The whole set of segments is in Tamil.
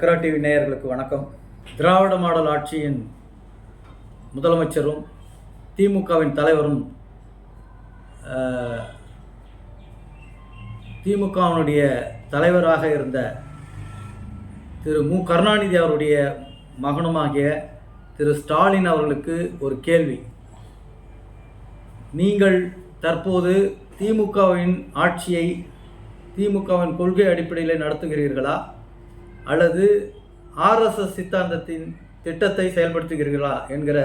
சக்கரா டிவி நேயர்களுக்கு வணக்கம். திராவிட மாடல் ஆட்சியின் முதலமைச்சரும் திமுகவின் தலைவரும் திமுகவினுடைய தலைவராக இருந்த திரு மு. கருணாநிதி அவருடைய மகனுமாகிய திரு ஸ்டாலின் அவர்களுக்கு ஒரு கேள்வி. நீங்கள் தற்போது திமுகவின் ஆட்சியை திமுகவின் கொள்கை அடிப்படையில் நடத்துகிறீர்களா? அல்லது ஆர்எஸ்எஸ் சித்தாந்தத்தின் திட்டத்தை செயல்படுத்துகிறீர்களா என்கிற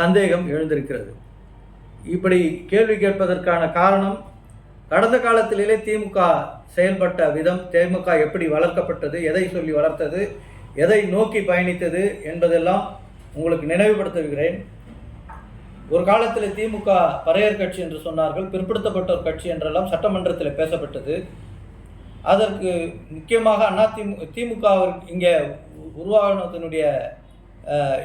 சந்தேகம் எழுந்திருக்கிறது. இப்படி கேள்வி கேட்பதற்கான காரணம் கடந்த காலத்திலே திமுக செயல்பட்ட விதம் திமுக எப்படி வளர்க்கப்பட்டது எதை சொல்லி வளர்த்தது எதை நோக்கி பயணித்தது என்பதெல்லாம் உங்களுக்கு நினைவுபடுத்துகிறேன். ஒரு காலத்தில் திமுக பறையர் கட்சி என்று சொன்னார்கள் பிற்படுத்தப்பட்டோர் கட்சி என்றெல்லாம் சட்டமன்றத்தில் பேசப்பட்டது. அதற்கு முக்கியமாக அண்ணா திமு திமுக இங்கே உருவானதனுடைய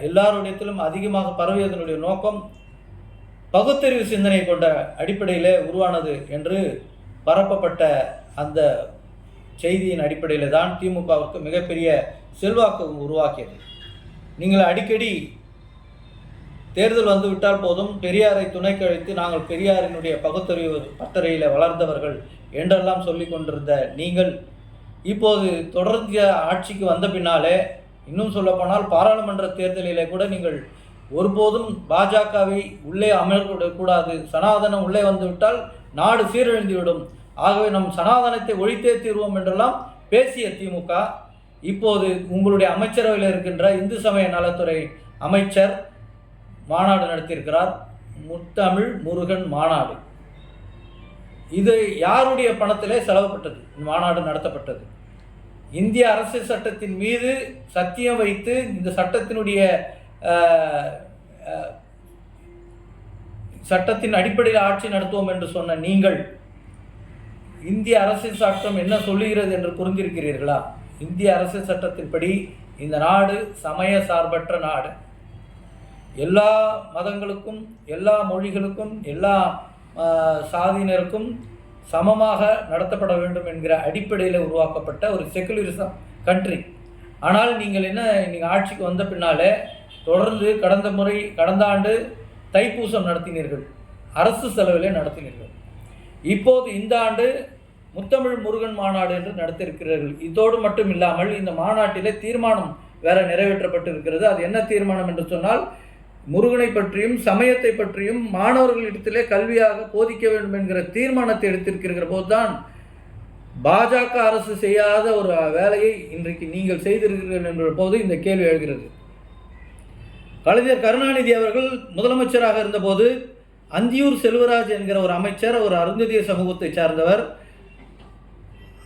எல்லாருடையத்திலும் அதிகமாக பரவியதனுடைய நோக்கம் பகுத்தறிவு சிந்தனை கொண்ட அடிப்படையில் உருவானது என்று பரப்பப்பட்ட அந்த செய்தியின் அடிப்படையில் தான் திமுகவுக்கு மிகப்பெரிய செல்வாக்கு உருவாக்கியது. நீங்கள் அடிக்கடி தேர்தல் வந்து விட்டால் போதும் பெரியாரை துணைக்கு அழைத்து நாங்கள் பெரியாரினுடைய பகுத்தறிவு பட்டறையில் வளர்ந்தவர்கள் என்றெல்லாம் சொல்லி கொண்டிருந்த நீங்கள் இப்போது தொடர்ந்து ஆட்சிக்கு வந்த பின்னாலே இன்னும் சொல்லப்போனால் பாராளுமன்ற தேர்தலிலே கூட நீங்கள் ஒருபோதும் பாஜகவை உள்ளே அமர்விடக்கூடாது சனாதனம் உள்ளே வந்துவிட்டால் நாடு சீரழிந்துவிடும். ஆகவே நம் சனாதனத்தை ஒழித்தே தீர்வோம் என்றெல்லாம் பேசிய திமுக இப்போது உங்களுடைய அமைச்சரவையில் இருக்கின்ற இந்து சமய நலத்துறை அமைச்சர் மாநாடு நடத்தியிருக்கிறார். முத்தமிழ் முருகன் மாநாடு. இது யாருடைய பணத்திலே செலவுப்பட்டது இந்த மாநாடு நடத்தப்பட்டது. இந்திய அரசியல் சட்டத்தின் மீது சத்தியம் வைத்து இந்த சட்டத்தினுடைய சட்டத்தின் அடிப்படையில் ஆட்சி நடத்துவோம் என்று சொன்ன நீங்கள் இந்திய அரசியல் சட்டம் என்ன சொல்லுகிறது என்று புரிந்திருக்கிறீர்களா? இந்திய அரசியல் சட்டத்தின்படி இந்த நாடு சமய சார்பற்ற நாடு. எல்லா மதங்களுக்கும் எல்லா மொழிகளுக்கும் எல்லா சாதியினருக்கும் சமமாக நடத்தப்பட வேண்டும் என்கிற அடிப்படையில் உருவாக்கப்பட்ட ஒரு செக்குலரிசம் கண்ட்ரி ஆனால் நீங்கள் என்ன நீங்கள் ஆட்சிக்கு வந்த பின்னாலே தொடர்ந்து கடந்த முறை கடந்த ஆண்டு தைப்பூசம் நடத்தினீர்கள். அரசு செலவிலே நடத்தினீர்கள். இப்போது இந்த ஆண்டு முத்தமிழ் முருகன் மாநாடு என்று நடத்தியிருக்கிறார்கள் இதோடு மட்டும் இல்லாமல் இந்த மாநாட்டிலே தீர்மானம் வேற நிறைவேற்றப்பட்டிருக்கிறது. அது என்ன தீர்மானம் என்று சொன்னால் முருகனை பற்றியும் சமயத்தை பற்றியும் மாணவர்களிடத்திலே கல்வியாக போதிக்க வேண்டும் என்கிற தீர்மானத்தை எடுத்திருக்கிற போதுதான் பாஜக அரசு செய்யாத ஒரு வேலையை இன்றைக்கு நீங்கள் செய்திருக்கிறீர்கள் என்ற போது இந்த கேள்வி எழுகிறது. கலைஞர் கருணாநிதி அவர்கள் முதலமைச்சராக இருந்தபோது அந்தியூர் செல்வராஜ் என்கிற ஒரு அமைச்சர் ஒரு அருந்ததிய சமூகத்தை சார்ந்தவர்.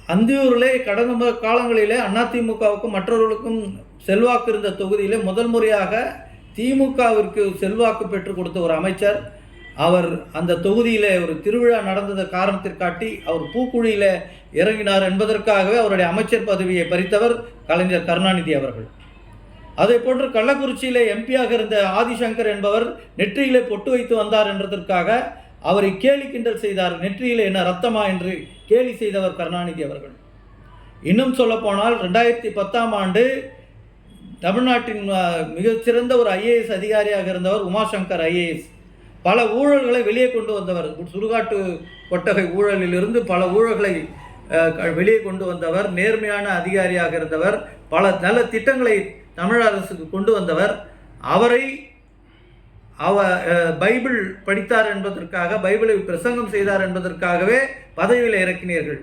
அந்தியூரிலே கடந்த காலங்களிலே அதிமுகவுக்கும் மற்றவர்களுக்கும் செல்வாக்கு இருந்த தொகுதியிலே முதல் முறையாக திமுகவிற்கு செல்வாக்கு பெற்றுக் கொடுத்த ஒரு அமைச்சர் அவர் அந்த தொகுதியில் ஒரு திருவிழா நடந்தத காரணத்திற்காட்டி அவர் பூக்குழியில் இறங்கினார் என்பதற்காகவே அவருடைய அமைச்சர் பதவியை பறித்தவர் கலைஞர் கருணாநிதி அவர்கள். அதே போன்று கள்ளக்குறிச்சியில் எம்பியாக இருந்த ஆதிசங்கர் என்பவர் நெற்றியிலே பொட்டு வைத்து வந்தார் என்றதற்காக அவரை கேலி கிண்டல் செய்தார் நெற்றியிலே என்ன ரத்தமா என்று கேலி செய்தவர் கருணாநிதி அவர்கள். இன்னும் சொல்லப்போனால் ரெண்டாயிரத்தி பத்தாம் ஆண்டு தமிழ்நாட்டின் மிகச்சிறந்த ஒரு ஐஏஎஸ் அதிகாரியாக இருந்தவர் உமாசங்கர் ஐஏஎஸ் பல ஊழல்களை வெளியே கொண்டு வந்தவர். சுடுகாட்டு கொட்டகை ஊழலிலிருந்து பல ஊழல்களை க- வெளியே கொண்டு வந்தவர். நேர்மையான அதிகாரியாக இருந்தவர். பல நல்ல திட்டங்களை தமிழ் அரசுக்கு கொண்டு வந்தவர். அவரை அவ பைபிள் படித்தார் என்பதற்காக பைபிளை பிரசங்கம் செய்தார் என்பதற்காகவே பதவியில் இறக்கினீர்கள்.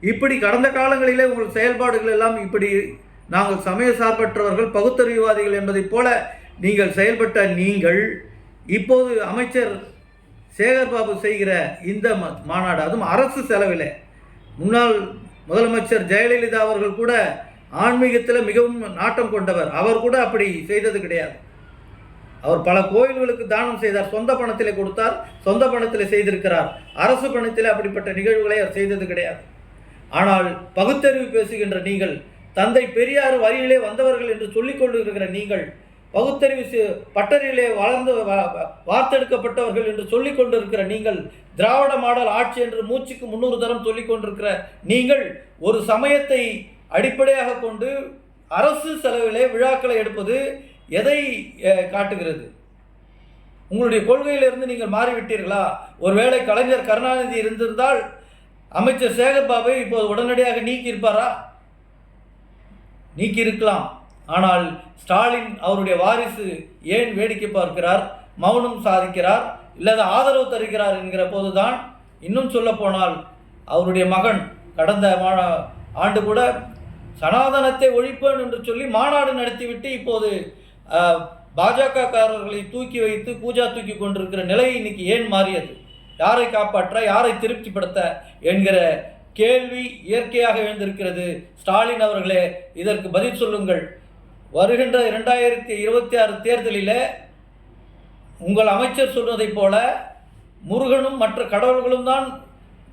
இப்படி கடந்த காலங்களிலே உங்கள் செயல்பாடுகள் எல்லாம் இப்படி நாங்கள் சமய சார்பற்றவர்கள் பகுத்தறிவுவாதிகள் என்பதைப் போல நீங்கள் செயல்பட்ட நீங்கள் இப்போது அமைச்சர் சேகர்பாபு செய்கிற இந்த ம- மாநாடு அதுவும் அரசு செலவில். முன்னாள் முதலமைச்சர் ஜெயலலிதா அவர்கள் கூட ஆன்மீகத்தில் மிகவும் நாட்டம் கொண்டவர். அவர் கூட அப்படி செய்தது கிடையாது. அவர் பல கோயில்களுக்கு தானம் செய்தார். சொந்த பணத்தில் கொடுத்தார். சொந்த பணத்தில் செய்திருக்கிறார். அரசு பணத்தில் அப்படிப்பட்ட நிகழ்வுகளை அவர் செய்தது கிடையாது. ஆனால் பகுத்தறிவு பேசுகின்ற நீங்கள் தந்தை பெரியார் வழியிலே வந்தவர்கள் என்று சொல்லிக் கொண்டிருக்கிற நீங்கள் பகுத்தறிவு சி- வளர்ந்து வார்த்தெடுக்கப்பட்டவர்கள் என்று சொல்லிக் கொண்டிருக்கிற நீங்கள் திராவிட மாடல் ஆட்சி என்று மூச்சுக்கு முன்னூறு தரம் சொல்லிக் கொண்டிருக்கிற நீங்கள் ஒரு சமயத்தை அடிப்படையாக கொண்டு அரசு செலவிலே விழாக்களை எடுப்பது எதை காட்டுகிறது? உங்களுடைய கொள்கையிலிருந்து நீங்கள் மாறிவிட்டீர்களா? ஒருவேளை கலைஞர் கருணாநிதி இருந்திருந்தால் அமைச்சர் சேகர்பாபை இப்போது உடனடியாக நீக்கி நீக்கியிருக்கலாம். நீக்கி இருக்கலாம் ஆனால் ஸ்டாலின் அவருடைய வாரிசு ஏன் வேடிக்கை பார்க்கிறார் மௌனம் சாதிக்கிறார் இல்லாத ஆதரவு தருகிறார் என்கிற போதுதான் இன்னும் சொல்ல போனால் அவருடைய மகன் கடந்த ஆண்டு கூட சனாதனத்தை ஒழிப்பேன் என்று சொல்லி மாநாடு நடத்திவிட்டு இப்போது பாஜக பாஜகக்காரர்களை தூக்கி வைத்து பூஜா தூக்கி கொண்டிருக்கிற நிலை இன்னைக்கு ஏன் மாறியது? யாரை காப்பாற்ற யாரை திருப்திப்படுத்த என்கிற கேள்வி இயற்கையாக எழுந்திருக்கிறது. ஸ்டாலின் அவர்களே இதற்கு பதில் சொல்லுங்கள். வருகின்ற இரண்டாயிரத்தி இருபத்தி ஆறு தேர்தலில் உங்கள் அமைச்சர் சொன்னதைப் போல முருகனும் மற்ற கடவுள்களும் தான்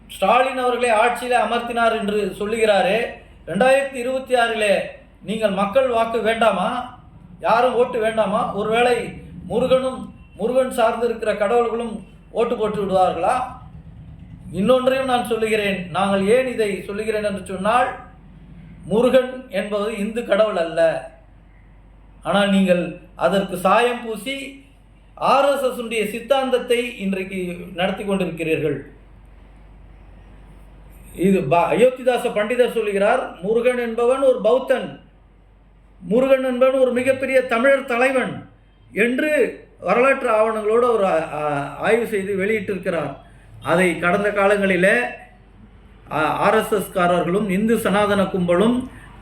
ஸ்டாலின் அவர்களை ஆட்சியில் அமர்த்தினார் என்று சொல்லுகிறாரே. ரெண்டாயிரத்தி இருபத்தி ஆறிலே நீங்கள் மக்கள் வாக்கு வேண்டாமா? யாரும் ஓட்டு வேண்டாமா? ஒருவேளை முருகனும் முருகன் சார்ந்திருக்கிற கடவுள்களும் ஓட்டு போட்டு விடுவார்களா? இன்னொன்றையும் நான் சொல்லுகிறேன். நாங்கள் ஏன் இதை சொல்லுகிறேன் என்று சொன்னால் முருகன் என்பது இந்து கடவுள் அல்ல. ஆனால் நீங்கள் அதற்கு சாயம் பூசி ஆர்எஸ்எஸ் சித்தாந்தத்தை இன்றைக்கு நடத்தி கொண்டிருக்கிறீர்கள். இது ப அயோத்திதாச பண்டிதர் சொல்லுகிறார் முருகன் என்பவன் ஒரு பௌத்தன். முருகன் என்பவன் ஒரு மிகப்பெரிய தமிழர் தலைவன் என்று வரலாற்று ஆவணங்களோடு ஒரு ஆய்வு செய்து வெளியிட்டிருக்கிறார். அதை கடந்த காலங்களில் ஆர்எஸ்எஸ்காரர்களும் இந்து சனாதன கும்பலும்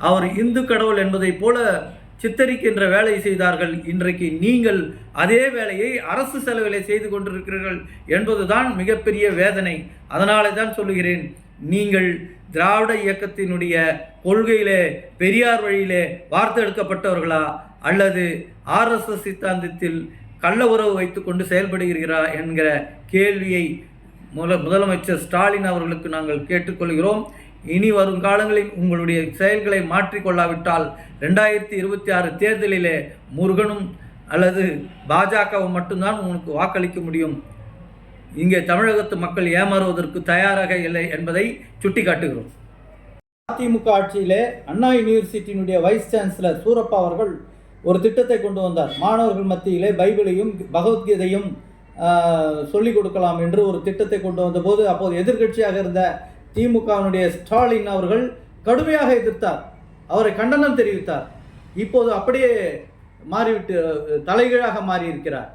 அவர் இந்து கடவுள் என்பதைப் போல சித்தரிக்கின்ற வேலை செய்தார்கள். இன்றைக்கு நீங்கள் அதே வேலையை அரசு செலவிலே செய்து கொண்டிருக்கிறீர்கள் என்பதுதான் மிகப்பெரிய வேதனை. அதனாலே தான் சொல்லுகிறேன் நீங்கள் திராவிட இயக்கத்தினுடைய கொள்கையிலே பெரியார் வழியிலே வார்த்தெடுக்கப்பட்டவர்களா அல்லது ஆர்எஸ்எஸ் சித்தாந்தத்தில் கள்ள உறவு வைத்துக்கொண்டு செயல்படுகிறீர்களா என்கிற கேள்வியை முதல் முதலமைச்சர் ஸ்டாலின் அவர்களுக்கு நாங்கள் கேட்டுக்கொள்கிறோம். இனி வரும் காலங்களில் உங்களுடைய செயல்களை மாற்றிக்கொள்ளாவிட்டால் ரெண்டாயிரத்தி இருபத்தி ஆறு தேர்தலிலே முருகனும் அல்லது பாஜகவும் மட்டும்தான் உங்களுக்கு வாக்களிக்க முடியும். இங்கே தமிழகத்து மக்கள் ஏமாறுவதற்கு தயாராக இல்லை என்பதை சுட்டிக்காட்டுகிறோம். அதிமுக ஆட்சியிலே அண்ணா யூனிவர்சிட்டியினுடைய வைஸ் சான்சலர் சூரப்பா அவர்கள் ஒரு திட்டத்தை கொண்டு வந்தார். மாணவர்கள் மத்தியிலே பைபிளையும் பகவத்கீதையும் சொல்லிக் கொடுக்கலாம் என்று ஒரு திட்டத்தை கொண்டு வந்தபோது அப்போது எதிர்க்கட்சியாக இருந்த திமுகவினுடைய ஸ்டாலின் அவர்கள் கடுமையாக எதிர்த்தார். அவரை கண்டனம் தெரிவித்தார். இப்போது அப்படியே மாறிவிட்டு தலைகீழாக மாறியிருக்கிறார்.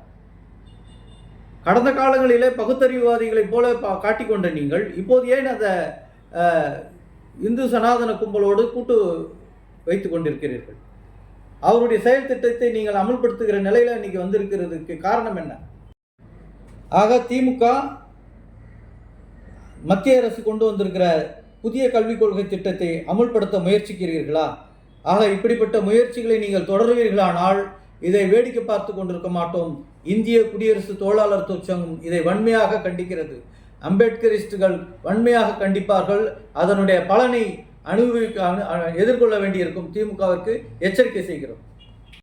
கடந்த காலங்களிலே பகுத்தறிவுவாதிகளைப் போல பா- காட்டிக்கொண்ட நீங்கள் இப்போது ஏன் அந்த இந்து சனாதன கும்பலோடு கூட்டு வைத்து கொண்டிருக்கிறீர்கள்? அவருடைய செயல் திட்டத்தை நீங்கள் அமல்படுத்துகிற நிலையில் இன்னைக்கு வந்திருக்கிறதுக்கு காரணம் என்ன? ஆக திமுக மத்திய அரசு கொண்டு வந்திருக்கிற புதிய கல்விக் கொள்கை திட்டத்தை அமுல்படுத்த முயற்சிக்கிறீர்களா? ஆக இப்படிப்பட்ட முயற்சிகளை நீங்கள் தொடர்வீர்களானால் இதை வேடிக்கை பார்த்து கொண்டிருக்க மாட்டோம். இந்திய குடியரசு தொழிலாளர் தொழிற்சங்கம் இதை வன்மையாக கண்டிக்கிறது. அம்பேத்கரிஸ்டுகள் வன்மையாக கண்டிப்பார்கள். அதனுடைய பலனை அனுபவிக்க எதிர்கொள்ள வேண்டியிருக்கும். திமுகவிற்கு எச்சரிக்கை செய்கிறோம்.